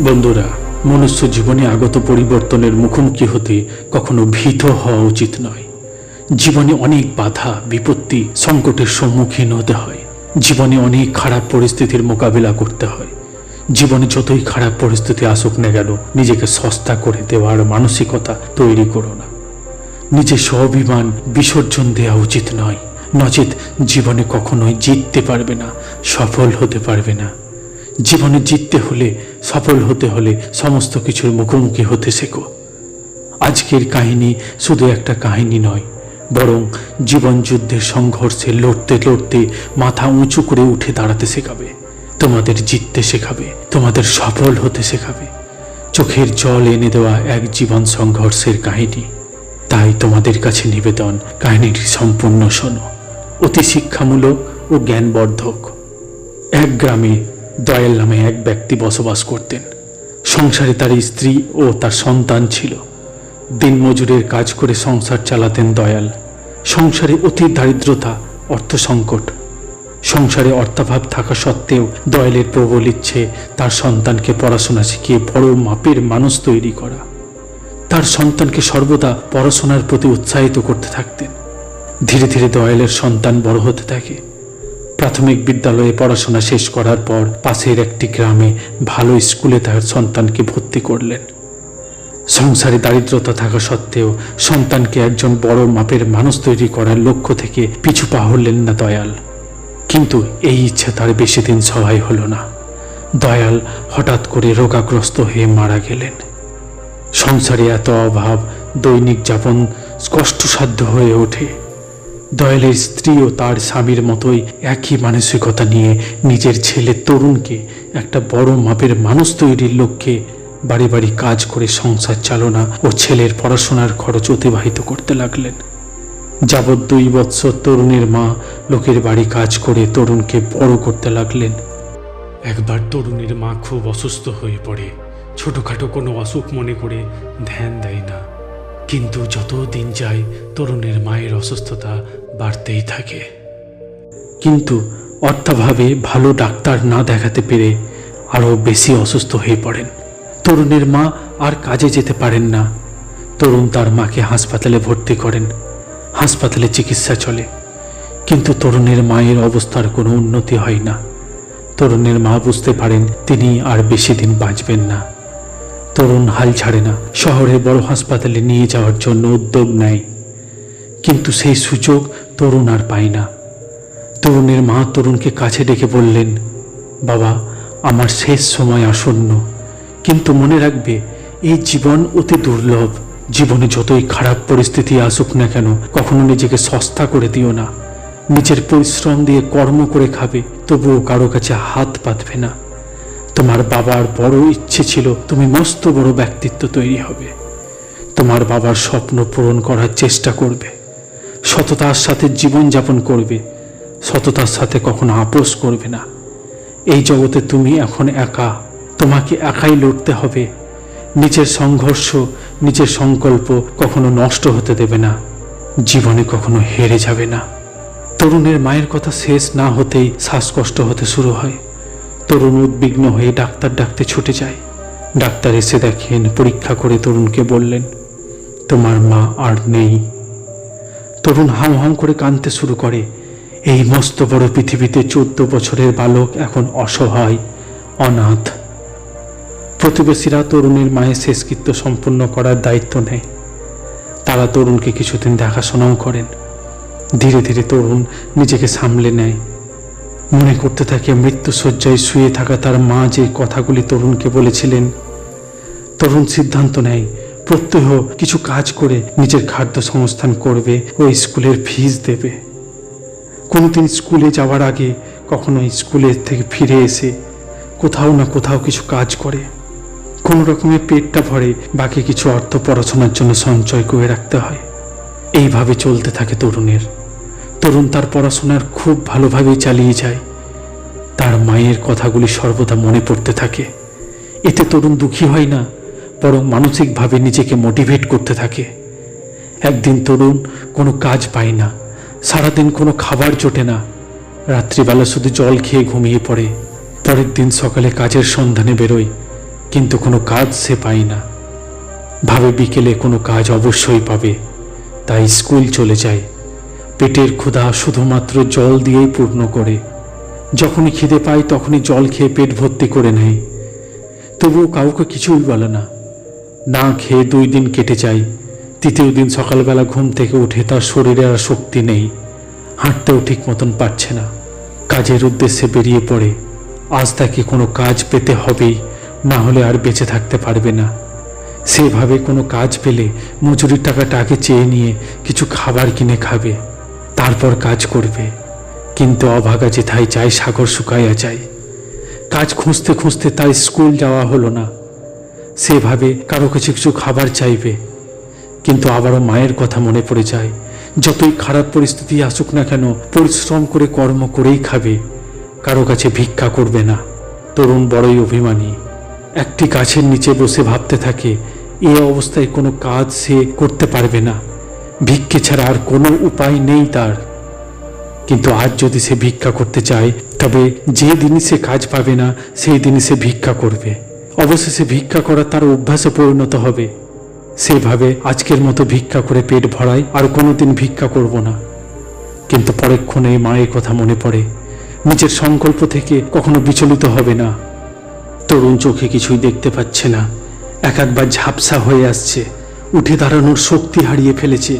বন্ধুরা, মনুষ্য জীবনে আগত পরিবর্তনের মুখোমুখি হতে কখনো ভীত হওয়া উচিত নয়। জীবনে অনেক বাধা, বিপত্তি, সংকটের সম্মুখীন হতে হয়। জীবনে অনেক খারাপ পরিস্থিতির মোকাবিলা করতে হয়। জীবনে যতই খারাপ পরিস্থিতি আসুক না কেন, নিজেকে সস্তা করে দেওয়ার মানসিকতা তৈরি করো না। নিজের স্বাভিমান বিসর্জন দেওয়া উচিত নয়। নচেত জীবনে কখনোই জিততে পারবে না, সফল হতে পারবে না। জীবনে জিততে হলে, সফল হতে হলে সমস্ত কিছুর মুখোমুখি হতে শেখো। আজকের কাহিনী শুধু একটা কাহিনী নয়, বরং জীবন যুদ্ধের সংঘর্ষে লড়তে লড়তে মাথা উঁচু করে উঠে দাঁড়াতে শেখাবে। তোমাদের জিততে শেখাবে, তোমাদের সফল হতে শেখাবে। চোখের জল এনে দেওয়া এক জীবন সংঘর্ষের কাহিনী। তাই তোমাদের কাছে নিবেদন কাহিনীটি সম্পূর্ণ শোনো। অতি শিক্ষামূলক ও জ্ঞানবর্ধক। এক গ্রামে দয়াল নামে এক ব্যক্তি বসবাস করতেন। সংসারে তার স্ত্রী ও তার সন্তান ছিল। দিনমজুরের কাজ করে সংসার চালাতেন দয়াল। সংসারে অতি দারিদ্রতা, অর্থ সংকট। সংসারে অর্থাভাব থাকা সত্ত্বেও দয়ালের প্রবল ইচ্ছে তার সন্তানকে পড়াশোনা শিখিয়ে বড় মাপের মানুষ তৈরি করা। তার সন্তানকে সর্বদা পড়াশোনার প্রতি উৎসাহিত করতে থাকতেন। ধীরে ধীরে দয়ালের সন্তান বড় হতে থাকে। প্রাথমিক বিদ্যালয়ে পড়াশোনা শেষ করার পর পাশের একটি গ্রামে ভালো স্কুলে তার সন্তানকে ভর্তি করলেন। সংসারে দারিদ্রতা থাকা সত্ত্বেও সন্তানকে একজন বড় মাপের মানুষ তৈরি করার লক্ষ্য থেকে পিছু পা হলেন না দয়াল। কিন্তু এই ইচ্ছা তার বেশি দিন সহায় হলো না। দয়াল হঠাৎ করে রোগাগ্রস্ত হয়ে মারা গেলেন। সংসারে এত অভাব, দৈনিক যাপন কষ্টসাধ্য হয়ে ওঠে। দয়ালের স্ত্রী ও তার স্বামীর মতোই একই মানসিকতা নিয়ে নিজের ছেলে তরুণকে একটা বড় মাপের মানুষ তৈরির লক্ষ্যে বাড়ি বাড়ি কাজ করে সংসার চালনা ও ছেলের পড়াশোনার খরচ অতিবাহিত করতে লাগলেন। যাবৎ দুই বৎসর তরুণের মা লোকের বাড়ি কাজ করে তরুণকে বড় করতে লাগলেন। একবার তরুণের মা খুব অসুস্থ হয়ে পড়ে। ছোটখাটো কোনো অসুখ মনে করে ধ্যান দেয় না। কিন্তু যত দিন যায়, তরুণের মায়ের অসুস্থতা বাড়তেই থাকে। কিন্তু অর্থাভাবে ভালো ডাক্তার না দেখাতে পেরে আরও বেশি অসুস্থ হয়ে পড়েন। তরুণের মা আর কাজে যেতে পারেন না। তরুণ তার মাকে হাসপাতালে ভর্তি করেন। হাসপাতালে চিকিৎসা চলে। কিন্তু তরুণের মায়ের অবস্থার কোনো উন্নতি হয় না। তরুণের মা বুঝতে পারেন তিনি আর বেশি দিন বাঁচবেন না। তরুণ হাল ছাড়ে না। শহরের বড় হাসপাতালে নিয়ে যাওয়ার জন্য উদ্যোগ নেয়। কিন্তু সেই সুযোগ তরুণ আর পায় না। তরুণের মা তরুণকে কাছে ডেকে বললেন, বাবা, আমার শেষ সময় আসন্ন। কিন্তু মনে রাখবে, এই জীবন অতি দুর্লভ। জীবনে যতই খারাপ পরিস্থিতি আসুক না কেন, কখনো নিজেকে সস্তা করে দিও না। নিজের পরিশ্রম দিয়ে কর্ম করে খাবে, তবুও কারও কাছে হাত পাতবে না। তোমার বাবার বড় ইচ্ছে ছিল তুমি মস্ত বড় ব্যক্তিত্ব তৈরি হবে। তোমার বাবার স্বপ্ন পূরণ করার চেষ্টা করবে। সততার সাথে জীবনযাপন করবে। সততার সাথে কখনো আপোষ করবে না। এই জগতে তুমি এখন একা। তোমাকে একাই লড়তে হবে। নিজের সংঘর্ষ, নিজের সংকল্প কখনো নষ্ট হতে দেবে না। জীবনে কখনো হেরে যাবে না। তরুণের মায়ের কথা শেষ না হতেই শ্বাসকষ্ট হতে শুরু হয়। তরুণ উদ্বিগ্ন হয়ে ডাক্তার ডাকতে ছুটে যায়। ডাক্তার এসে দেখেন পরীক্ষা করে তরুণকে বললেন, তোমার মা আর নেই। তরুণ হাম হাম করে কাঁদতে শুরু করে। এই মস্ত বড় পৃথিবীতে চোদ্দ বছরের বালক এখন অসহায়, অনাথ। প্রতিবেশীরা তরুণের মায়ের শেষকৃত্য সম্পন্ন করার দায়িত্ব নেয়। তারা তরুণকে কিছুদিন দেখাশোনাও করেন। ধীরে ধীরে তরুণ নিজেকে সামলে নেয়। মনে করতে থাকে মৃত্যু শয্যায় শুয়ে থাকা তার মা যে কথাগুলি তরুণকে বলেছিলেন। তরুণ সিদ্ধান্ত নেয়, প্রত্যহ কিছু কাজ করে নিজের খাদ্য সংস্থান করবে ও স্কুলের ফিজ দেবে। কোনোদিন স্কুলে যাওয়ার আগে কখনো স্কুলের থেকে ফিরে এসে কোথাও না কোথাও কিছু কাজ করে। কোনো রকমের পেটটা ভরে বাকি কিছু অর্থ পড়াশোনার জন্য সঞ্চয় করে রাখতে হয়। এইভাবে চলতে থাকে তরুণের। তরুণ তার পড়াশোনার খুব ভালোভাবেই চালিয়ে যায়। তার মায়ের কথাগুলি সর্বদা মনে পড়তে থাকে। এতে তরুণ দুঃখী হয় না, বরং মানসিকভাবে নিজেকে মোটিভেট করতে থাকে। একদিন তরুণ কোনো কাজ পায় না, সারাদিন কোনো খাবার জোটে না, রাত্রিবেলা শুধু জল খেয়ে ঘুমিয়ে পড়ে। পরের দিন সকালে কাজের সন্ধানে বেরোয়, কিন্তু কোনো কাজ সে পায় না। ভাবে বিকেলে কোনো কাজ অবশ্যই পাবে, তাই স্কুল চলে যায়। পেটের ক্ষুধা শুধুমাত্র জল দিয়েই পূর্ণ করে। যখনই খিদে পায় তখনই জল খেয়ে পেট ভর্তি করে নেয়। তবুও কাউকে কিছুই বলে না। না খেয়ে দুই দিন কেটে যায়। তৃতীয় দিন সকালবেলা ঘুম থেকে উঠে তার শরীরে আর শক্তি নেই। হাঁটতেও ঠিক মতন পারছে না। কাজের উদ্দেশ্যে বেরিয়ে পড়ে। আজ তাকে কোনো কাজ পেতে হবেই, না হলে আর বেঁচে থাকতে পারবে না। সেভাবে কোনো কাজ পেলে মজুরির টাকাটা আগে চেয়ে নিয়ে কিছু খাবার কিনে খাবে। তারপর কাজ করবে। কিন্তু অভাগা যেথায় যায় সাগর শুকাইয়া যায়। কাজ খুঁজতে খুঁজতে তার স্কুল যাওয়া হলো না। সেভাবে কারও কিছু কিছু খাবার চাইবে। কিন্তু আবারও মায়ের কথা মনে পড়ে যায়। যতই খারাপ পরিস্থিতি আসুক না কেন, পরিশ্রম করে কর্ম করেই খাবে। কারও কাছে ভিক্ষা করবে না। তরুণ বড়ই অভিমানী। একটি গাছের নিচে বসে ভাবতে থাকে, এ অবস্থায় কোনো কাজ সে করতে পারবে না। ভিক্ষে ছাড়া আর কোনো উপায় নেই তার। কিন্তু আজ যদি সে ভিক্ষা করতে চায়, তবে যে দিনই সে কাজ পাবে না, সেই দিনই সে ভিক্ষা করবে। অবশেষে ভিক্ষা করা তার অভ্যাসে পরিণত হবে। সেভাবে আজকের মতো ভিক্ষা করে পেট ভরায় আর কোনোদিন ভিক্ষা করব না। কিন্তু পরেক্ষণে মায়ের কথা মনে পড়ে। নিজের সংকল্প থেকে কখনো বিচলিত হবে না। তরুণ চোখে কিছুই দেখতে পাচ্ছে না। এক একবার ঝাপসা হয়ে আসছে। উঠে দাঁড়ানোর শক্তি হারিয়ে ফেলেছে।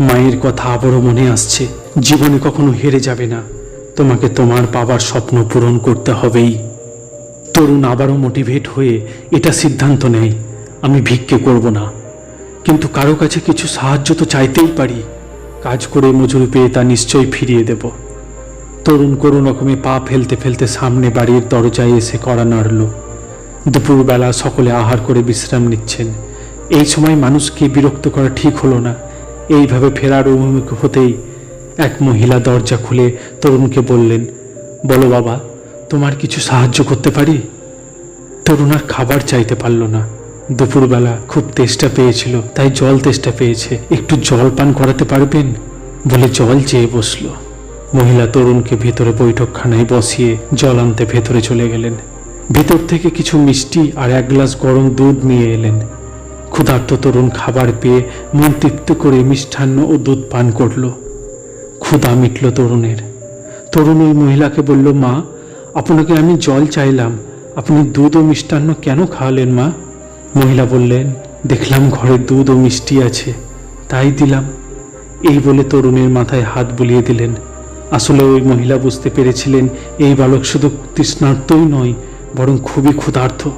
মায়ের কথা আবারও মনে আসছে, জীবনে কখনো হেরে যাবে না। তোমাকে তোমার বাবার স্বপ্ন পূরণ করতে হবেই। তরুণ আবারও মোটিভেট হয়ে এটা সিদ্ধান্ত নেয়, আমি ভিক্ষে করব না। কিন্তু কারও কাছে কিছু সাহায্য তো চাইতেই পারি। কাজ করে মজুরি পেয়ে তা নিশ্চয়ই ফিরিয়ে দেব। তরুণ কোনো রকমে পা ফেলতে ফেলতে সামনে বাড়ির দরজায় এসে কড়া নাড়ল। দুপুরবেলা সকলে আহার করে বিশ্রাম নিচ্ছেন। এই সময় মানুষকে বিরক্ত করা ঠিক হলো না। এইভাবে ফেরার অভিমুখ হতেই এক মহিলা দরজা খুলে তরুণকে বললেন, বলো বাবা, তোমার কিছু সাহায্য করতে পারি? তরুণ আর খাবার চাইতে পারল না। দুপুরবেলা খুব তেষ্টা পেয়েছিল, তাই জল তেষ্টা পেয়েছে। একটু জল পান করাতে পারবেন? বলে জল চেয়ে বসল। মহিলা তরুণকে ভেতরে বৈঠকখানায় বসিয়ে জল আনতে ভেতরে চলে গেলেন। ভেতর থেকে কিছু মিষ্টি আর এক গ্লাস গরম দুধ নিয়ে এলেন। ক্ষুধার্ত তরুণ খাবার পেয়ে মন তৃপ্ত করে মিষ্টান্ন ও দুধ পান করল। ক্ষুধা মিটল তরুণের। তরুণ ওই মহিলাকে বলল, মা, আপনাকে আমি জল চাইলাম। আপনি দুধ ও মিষ্টান্ন কেন খাওয়ালেন, মা? মহিলা বললেন, দেখলাম ঘরে দুধ ও মিষ্টি আছে, তাই দিলাম। এই বলে তরুণের মাথায় হাত বুলিয়ে দিলেন। আসলে ওই মহিলা বুঝতে পেরেছিলেন, এই বালক শুধু তৃষ্ণার্তই নয়, বরং খুবই ক্ষুধার্ত।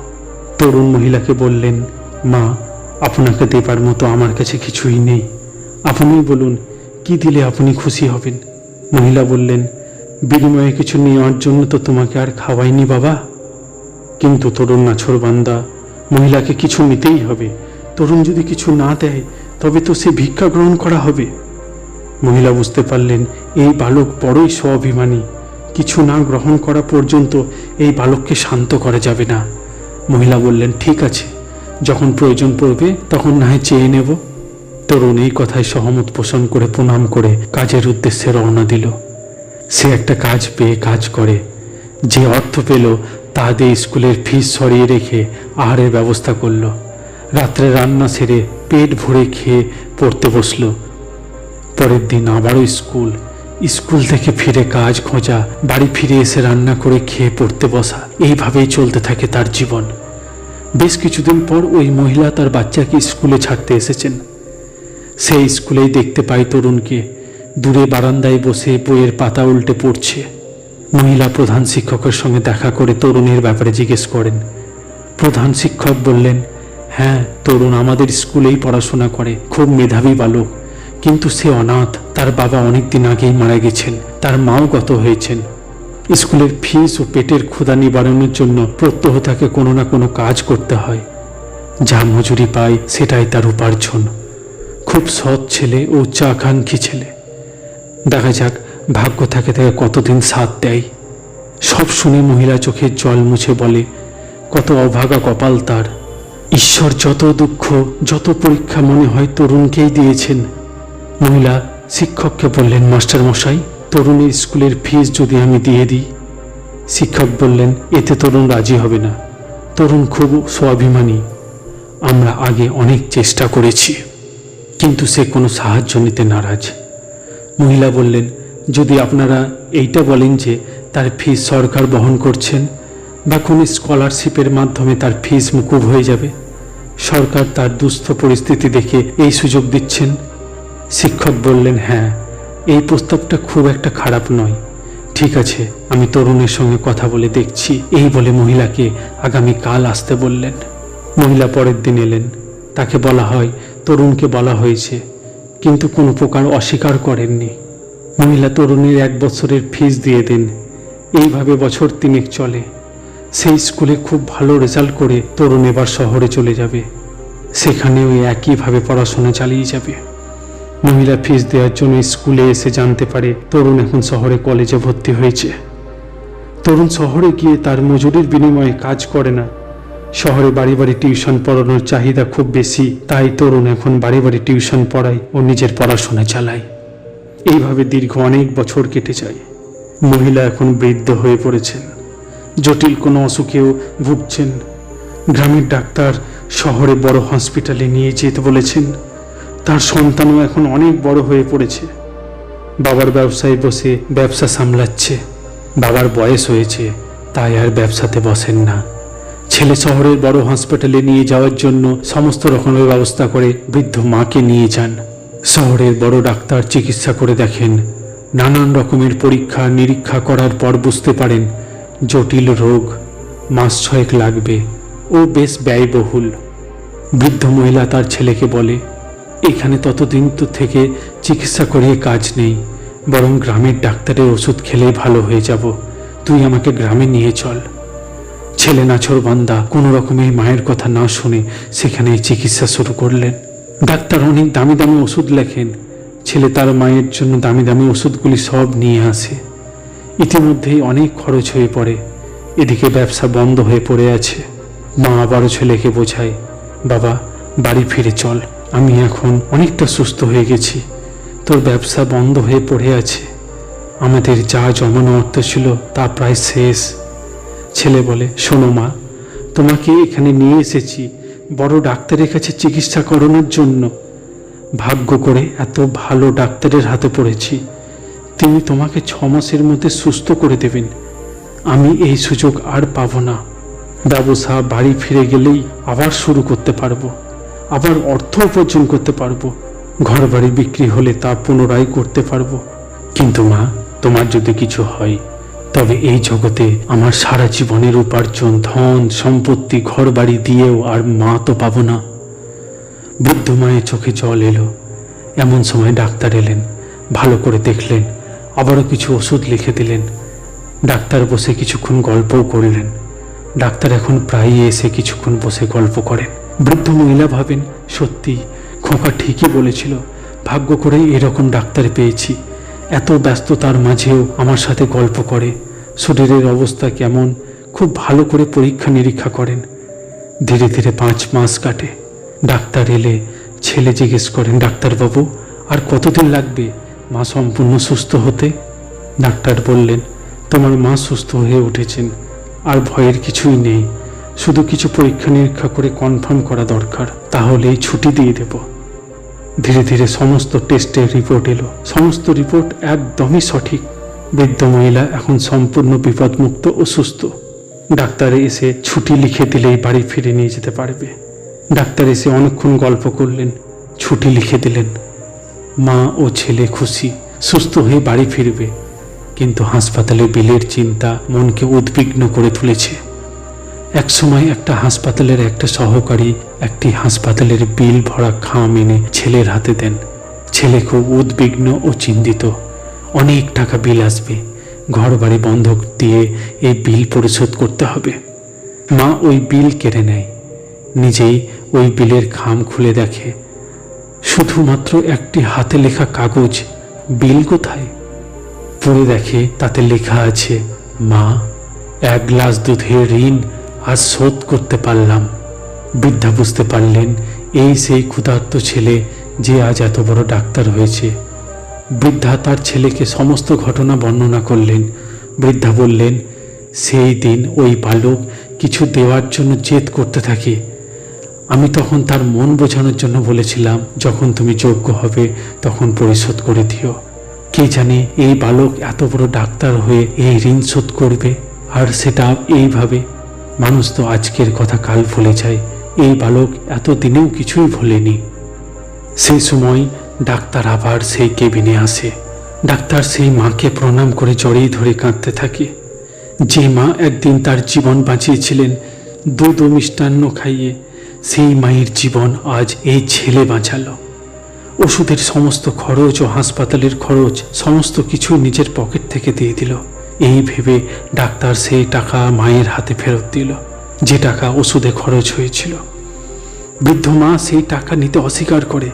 তরুণ মহিলাকে বললেন, মা আপনাকে দেবার মতো আমার কাছে কিছুই নেই। আপনিই বলুন, কি দিলে আপনি খুশি হবেন? মহিলা বললেন, বিনিময়ে কিছু নেওয়ার জন্য তো তোমাকে আর খাওয়াইনি বাবা। কিন্তু তরুণ নাছর বান্দা, মহিলাকে কিছু নিতেই হবে। তরুণ যদি কিছু না দেয়, তবে তো সে ভিক্ষা গ্রহণ করা হবে। মহিলা বুঝতে পারলেন, এই বালক বড়ই স্বাভিমানী। কিছু না গ্রহণ করা পর্যন্ত এই বালককে শান্ত করা যাবে না। মহিলা বললেন, ঠিক আছে। যখন প্রয়োজন পড়বে, তখন না হয় চেয়ে নেব। তরুণ এই কথায় সহমত পোষণ করে প্রণাম করে কাজের উদ্দেশ্যে রওনা দিল। সে একটা কাজ পেয়ে কাজ করে। যে অর্থ পেল, তা দিয়ে স্কুলের ফিস সরিয়ে রেখে আহারের ব্যবস্থা করল। রাত্রে রান্না সেরে পেট ভরে খেয়ে পড়তে বসল। পরের দিন আবারও স্কুল। স্কুল থেকে ফিরে কাজ খোঁজা, বাড়ি ফিরে এসে রান্না করে খেয়ে পড়তে বসা, এইভাবেই চলতে থাকে তার জীবন। বেশ কিছুদিন পর ওই মহিলা তার বাচ্চাকে স্কুলে ছাড়তে এসেছেন। সেই স্কুলেই দেখতে পাই তরুণকে। দূরে বারান্দায় বসে বইয়ের পাতা উল্টে পড়ছে। মহিলা প্রধান শিক্ষকের সঙ্গে দেখা করে তরুণের ব্যাপারে জিজ্ঞেস করেন। প্রধান শিক্ষক বললেন হ্যাঁ তরুণ আমাদের স্কুলেই পড়াশোনা করে, খুব মেধাবী বালক। কিন্তু সে অনাথ, তার বাবা অনেক দিন আগেই মারা গেছেন, তার মাও গত হয়েছেন। স্কুলের ফিস ও পেটের ক্ষুধা নিবারণের জন্য প্রত্যহ তাকে কোনো না কোনো কাজ করতে হয়। যা মজুরি পায়, সেটাই তার উপার্জন। খুব সৎ ছেলে ও উচ্চাকাঙ্ক্ষী ছেলে। দেখা যাক ভাগ্য থাকে তাকে কতদিন সাথ দেয়। সব শুনে মহিলা চোখের জল মুছে বলে, কত অভাগা কপাল তার। ঈশ্বর যত দুঃখ, যত পরীক্ষা মনে হয় তরুণকেই দিয়েছেন। মহিলা শিক্ষককে বললেন মাস্টার মশাই তরুণের স্কুলের ফিস যদি আমি দিয়ে দিই, শিক্ষক বললেন, এতে তরুণ রাজি হবে না। তরুণ খুব স্বাভিমানী। আমরা আগে অনেক চেষ্টা করেছি। কিন্তু সে কোনো সাহায্য নিতে নারাজ। মহিলা বললেন, যদি আপনারা এইটা বলেন যে তার ফিস সরকার বহন করছেন বা কোনো স্কলারশিপের মাধ্যমে তার ফিস মুকুব হয়ে যাবে, সরকার তার দুস্থ পরিস্থিতি দেখে এই সুযোগ দিচ্ছেন? শিক্ষক বললেন হ্যাঁ। এই প্রস্তাবটা খুব একটা খারাপ নয়। ঠিক আছে, আমি তরুণের সঙ্গে কথা বলে দেখছি। এই বলে মহিলাকে আগামী কাল আসতে বললেন। মহিলা পরের দিন এলেন। তাকে বলা হয়, তরুণকে বলা হয়েছে। কিন্তু কোনো প্রকার অস্বীকার করেননি। মহিলা তরুণীর এক বছরের ফিস দিয়ে দেন। এইভাবে বছর তিনেক চলে। সেই স্কুলে খুব ভালো রেজাল্ট করে তরুণ এবার শহরে চলে যাবে। সেখানেও একইভাবে পড়াশোনা চালিয়ে যাবে। মহিলা ফিস দেওয়ার জন্য স্কুলে এসে জানতে পারে তরুণ এখন শহরে কলেজে ভর্তি হয়েছে। তরুণ শহরে গিয়ে তার মজুরির বিনিময়ে কাজ করে না। শহরে বাড়ি বাড়ি টিউশন পড়ানোর চাহিদা খুব বেশি, তাই তরুণ এখন বাড়ি বাড়ি টিউশন পড়ায় ও নিজের পড়াশোনা চালায়। এইভাবে দীর্ঘ অনেক বছর কেটে যায়। মহিলা এখন বৃদ্ধ হয়ে পড়েছেন। জটিল কোনো অসুখেও ভুগছেন। গ্রামের ডাক্তার শহরে বড় হসপিটালে নিয়ে যেতে বলেছেন। তার সন্তানও এখন অনেক বড় হয়ে পড়েছে। বাবার ব্যবসায় বসে ব্যবসা সামলাচ্ছে। বাবার বয়স হয়েছে, তাই আর ব্যবসাতে বসেন না। ছেলে শহরের বড় হসপিটালে নিয়ে যাওয়ার জন্য সমস্ত রকমের ব্যবস্থা করে বৃদ্ধ মাকে নিয়ে যান। শহরের বড় ডাক্তার চিকিৎসা করে দেখেন। নানান রকমের পরীক্ষা, নিরীক্ষা করার পর বুঝতে পারেন, জটিল রোগ মাস ছয়েক লাগবে ও বেশ ব্যয়বহুল। বৃদ্ধ মহিলা তার ছেলেকে বলে এখানে ততদিন তো থেকে চিকিৎসা করিয়ে কাজ নেই, বরং গ্রামের ডাক্তারের ওষুধ খেলেই ভালো হয়ে যাব। তুই আমাকে গ্রামে নিয়ে চল। ছেলে নাছর বান্দা কোনো রকমের মায়ের কথা না শুনে সেখানে চিকিৎসা শুরু করলেন। ডাক্তার অনেক দামি দামি ওষুধ লেখেন। ছেলে তার মায়ের জন্য দামি দামি ওষুধগুলি সব নিয়ে আসে। ইতিমধ্যেই অনেক খরচ হয়ে পড়ে। এদিকে ব্যবসা বন্ধ হয়ে পড়ে আছে। মা আবারও ছেলেকে বোঝায়, বাবা, বাড়ি ফিরে চল। আমি এখন অনেকটা সুস্থ হয়ে গেছি। তোর ব্যবসা বন্ধ হয়ে পড়ে আছে। আমাদের যা জমানো অর্থ ছিল তা প্রায় শেষ। ছেলে বলে, শোনো মা, তোমাকে এখানে নিয়ে এসেছি। বড় ডাক্তারের কাছে চিকিৎসা করানোর জন্য। ভাগ্য করে এত ভালো ডাক্তারের হাতে পড়েছি। তিনি তোমাকে ছ মাসের মধ্যে সুস্থ করে দেবেন। আমি এই সুযোগ আর পাবো না। ব্যবসা, বাড়ি ফিরে গেলেই আবার শুরু করতে পারব। আবার অর্থ উপার্জন করতে পারব। ঘর বাড়ি বিক্রি হলে তা পুনরায় করতে পারব। কিন্তু মা, তোমার যদি কিছু হয়, তবে এই জগতে আমার সারা জীবনের উপার্জন, ধন, সম্পত্তি ঘর বাড়ি দিয়েও আর মা তো পাবো না। বৃদ্ধ মায়ের চোখে জল এলো। এমন সময় ডাক্তার এলেন। ভালো করে দেখলেন। আবারও কিছু ওষুধ লিখে দিলেন। ডাক্তার বসে কিছুক্ষণ গল্পও করলেন। ডাক্তার এখন প্রায়ই এসে কিছুক্ষণ বসে গল্প করেন। বৃদ্ধ মহিলা ভাবেন, সত্যি, খোকা ঠিকই বলেছিল, ভাগ্য করে এরকম ডাক্তার পেয়েছি। এত ব্যস্ততার মাঝেও আমার সাথে গল্প করে, শরীরের অবস্থা কেমন, খুব ভালো করে পরীক্ষা নিরীক্ষা করেন। ধীরে ধীরে পাঁচ মাস কাটে। ডাক্তার এলে ছেলে জিজ্ঞেস করেন, ডাক্তারবাবু, আর কতদিন লাগবে মা সম্পূর্ণ সুস্থ হতে? ডাক্তার বললেন, তোমার মা সুস্থ হয়ে উঠেছেন, আর ভয়ের কিছুই নেই। শুধু কিছু পরীক্ষা নিরীক্ষা করে কনফার্ম করা দরকার, তাহলেই ছুটি দিয়ে দেব। ধীরে ধীরে সমস্ত টেস্টের রিপোর্ট এলো। সমস্ত রিপোর্ট একদমই সঠিক। বৃদ্ধ মহিলা এখন সম্পূর্ণ বিপদমুক্ত ও সুস্থ। ডাক্তার এসে ছুটি লিখে দিলেই বাড়ি ফিরে নিয়ে যেতে পারবে। ডাক্তার এসে অনেকক্ষণ গল্প করলেন। ছুটি লিখে দিলেন। মা ও ছেলে খুশি, সুস্থ হয়ে বাড়ি ফিরবে। কিন্তু হাসপাতালে বিলের চিন্তা মনকে উদ্বিগ্ন করে তুলেছে। একসময় একটা হাসপাতালের একটা সহকারী একটি হাসপাতালের বিল ভরা খাম এনে ছেলের হাতে দেন। ছেলে খুব উদ্বিগ্ন ও চিন্তিত। অনেক টাকা বিল আসবে। ঘর বাড়ি বন্ধক দিয়ে এই বিল পরিশোধ করতে হবে। মা ওই বিল কেড়ে নেয়। নিজেই ওই বিলের খাম খুলে দেখে। শুধুমাত্র একটি হাতে লেখা কাগজ। বিল কোথায়? পড়ে দেখে তাতে লেখা আছে, মা, এক গ্লাস দুধের ঋণ আজ শোধ করতে পারলাম। বৃদ্ধা বুঝতে পারলেন, এই সেই ক্ষুধার্ত ছেলে যে আজ এত বড় ডাক্তার হয়েছে। বৃদ্ধা তার ছেলেকে সমস্ত ঘটনা বর্ণনা করলেন। বৃদ্ধা বললেন, সেই দিন ওই বালক কিছু দেওয়ার জন্য জেদ করতে থাকে। আমি তখন তার মন বোঝানোর জন্য বলেছিলাম, যখন তুমি যোগ্য হবে, তখন পরিশোধ করে দিও। কে জানে এই বালক এত বড় ডাক্তার হয়ে এই ঋণ শোধ করবে? আর সেটা এইভাবে মানুষ তো আজকের কথা কাল ভুলে যায়। এই বালক এত দিনেও কিছুই ভোলেনি। সেই সময় ডাক্তার আবার সেই কেবিনে আসে। ডাক্তার সেই মাকে প্রণাম করে জড়িয়ে ধরে কাঁদতে থাকে। যে মা একদিন তার জীবন বাঁচিয়েছিলেন দুধ ও মিষ্টান্ন খাইয়ে, সেই মায়ের জীবন আজ এই ছেলে বাঁচালো। ওষুধের সমস্ত খরচ ও হাসপাতালের খরচ সমস্ত কিছু নিজের পকেট থেকে দিয়ে দিল। এই ভেবে ডাক্তার সেই টাকা মায়ের হাতে ফেরত দিল, যে টাকা ওষুধে খরচ হয়েছিল। বৃদ্ধ মা সেই টাকা নিতে অস্বীকার করে,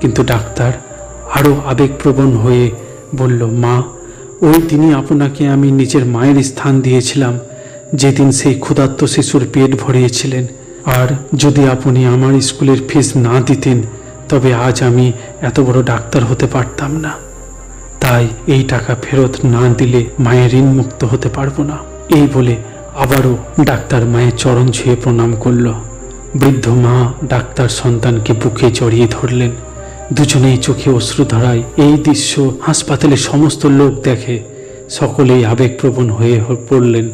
কিন্তু ডাক্তার আরও আবেগপ্রবণ হয়ে বলল, মা, ওই দিনই আপনাকে আমি নিজের মায়ের স্থান দিয়েছিলাম, যেদিন সেই ক্ষুধার্ত শিশুর পেট ভরিয়েছিলেন। আর যদি আপনি আমার স্কুলের ফিস না দিতেন, তবে আজ আমি এত বড় ডাক্তার হতে পারতাম না। তাই এই টাকা ফেরত না দিলে মায়ের ঋণ মুক্ত হতে পারব না। এই বলে আবারও ডাক্তার মায়ের চরণ ছুঁয়ে প্রণাম করল। বৃদ্ধ মা ডাক্তার সন্তানকে বুকে জড়িয়ে ধরলেন। দুজনেই চোখে অশ্রু ধরায় এই দৃশ্য হাসপাতালে সমস্ত লোক দেখে সকলেই আবেগপ্রবণ হয়ে পড়লেন।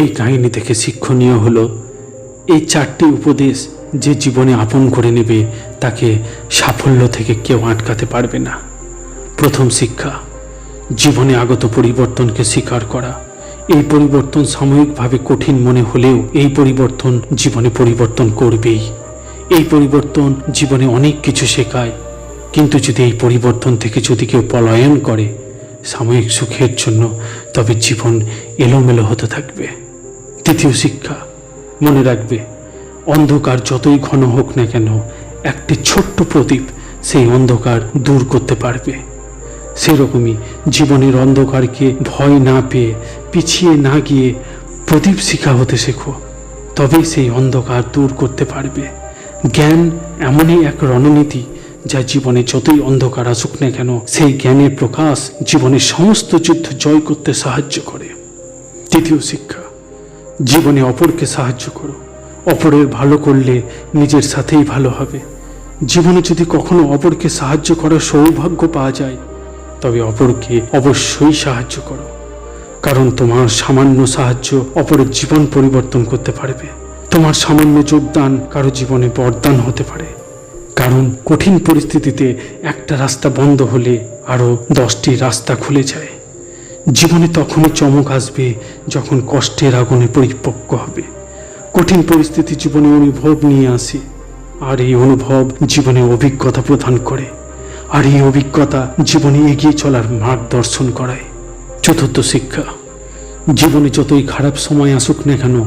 এই কাহিনী থেকে শিক্ষণীয় হলো, এই চারটি উপদেশ যে জীবনে আপন করে নেবে তাকে সাফল্য থেকে কেউ আটকাতে পারবে না। প্রথম শিক্ষা, জীবনে আগত পরিবর্তনকে স্বীকার করা। এই পরিবর্তন সাময়িকভাবে কঠিন মনে হলেও এই পরিবর্তন জীবনে পরিবর্তন করবেই। এই পরিবর্তন জীবনে অনেক কিছু শেখায়, কিন্তু যদি এই পরিবর্তন থেকে যদি কেউ পলায়ন করে, সাময়িক সুখের জন্য তবে জীবন এলোমেলো হতে থাকবে। তৃতীয় শিক্ষা, মনে রাখবে, অন্ধকার যতই ঘন হোক না কেন, একটি ছোট্ট প্রদীপ সেই অন্ধকার দূর করতে পারবে। সেরকমই জীবনের অন্ধকারকে ভয় না পেয়ে, পিছিয়ে না গিয়ে প্রদীপ শিখা হতে শেখো। তবেই সেই অন্ধকার দূর করতে পারবে। জ্ঞান এমনই এক রণনীতি যা জীবনে যতই অন্ধকার আসুক না কেন, সেই জ্ঞানের প্রকাশ জীবনের সমস্ত যুদ্ধ জয় করতে সাহায্য করে। তৃতীয় শিক্ষা, জীবনে অপরকে সাহায্য করো। অপরের ভালো করলে নিজের সাথেই ভালো হবে। জীবনে যদি কখনো অপরকে সাহায্য করার সৌভাগ্য পাওয়া যায় তবে অপরকে অবশ্যই সাহায্য করো, কারণ তোমার সামান্য সাহায্য অপরের জীবন পরিবর্তন করতে পারবে। তোমার সামান্য যোগদান কারও জীবনে বরদান হতে পারে, কারণ কঠিন পরিস্থিতিতে একটা রাস্তা বন্ধ হলে আরও দশটি রাস্তা খুলে যায়। জীবনে তখনই চমক আসবে যখন কষ্টের আগুনে পরিপক্ক হবে। কঠিন পরিস্থিতি জীবনে অনুভব নিয়ে আসে, আর এই অনুভব জীবনে অভিজ্ঞতা প্রদান করে। আর এই অভিজ্ঞতা জীবনে এগিয়ে চলার মার্গদর্শন করায়। চতুর্থ শিক্ষা। জীবনে যতই খারাপ সময় আসুক না কেন,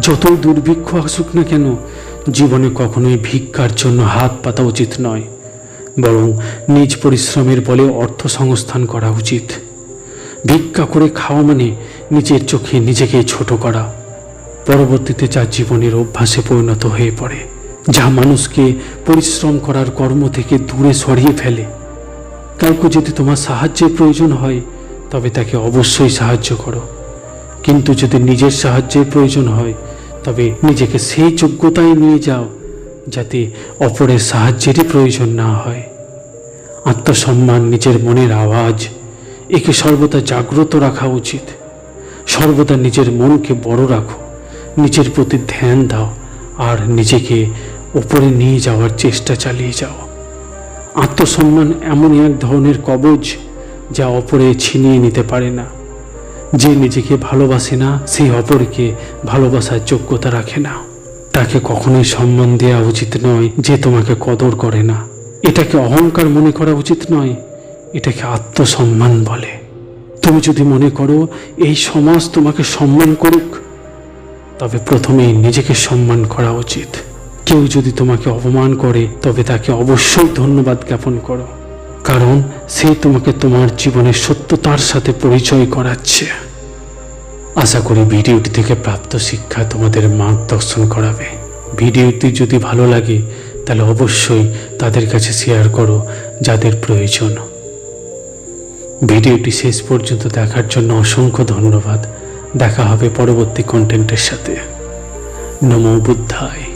যতই দুর্ভিক্ষ আসুক না কেন, জীবনে কখনোই ভিক্ষার জন্য হাত পাতা উচিত নয়। বরং নিজ পরিশ্রমের বলে অর্থ সংস্থান করা উচিত। ভিক্ষা করে খাওয়া মানে নিজের চোখে নিজেকে ছোট করা। পরবর্তীতে যা জীবনের অভ্যাসে পরিণত হয়ে পড়ে। যা মানুষকে পরিশ্রম করার কর্ম থেকে দূরে সরিয়ে ফেলে। কাউকে যদি তোমার সাহায্যের প্রয়োজন হয়, তবে তাকে অবশ্যই সাহায্য করো। কিন্তু যদি নিজের সাহায্যের প্রয়োজন হয়, তবে নিজেকে সেই যোগ্যতায় নিয়ে যাও, যাতে অপরের সাহায্যেরই প্রয়োজন না হয়। আত্মসম্মান নিজের মনের আওয়াজ, একে সর্বদা জাগ্রত রাখা উচিত। সর্বদা নিজের মনকে বড় রাখো, নিজের প্রতি ধ্যান দাও, আর নিজেকে ওপরে নিয়ে যাওয়ার চেষ্টা চালিয়ে যাও। আত্মসম্মান এমনই এক ধরনের কবজ যা অপরে ছিনিয়ে নিতে পারে না। যে নিজেকে ভালোবাসে না, সেই অপরকে ভালোবাসার যোগ্যতা রাখে না। তাকে কখনোই সম্মান দেওয়া উচিত নয় যে তোমাকে কদর করে না। এটাকে অহংকার মনে করা উচিত নয়, এটাকে আত্মসম্মান বলে। তুমি যদি মনে করো এই সমাজ তোমাকে সম্মান করুক, তবে প্রথমেই নিজেকে সম্মান করা উচিত। কেউ যদি তোমাকে অপমান করে, তবে তাকে অবশ্যই ধন্যবাদ জ্ঞাপন করো। কারণ সে তোমাকে তোমার জীবনের সত্যতার সাথে পরিচয় করাচ্ছে। আশা করি ভিডিওটি থেকে প্রাপ্ত শিক্ষা তোমাদের মার্গদর্শন করাবে। ভিডিওটি যদি ভালো লাগে, তাহলে অবশ্যই তাদের কাছে শেয়ার করো, যাদের প্রয়োজন। ভিডিওটি শেষ পর্যন্ত দেখার জন্য অসংখ্য ধন্যবাদ। দেখা হবে পরবর্তী কন্টেন্টের সাথে। নমো বুদ্ধায়।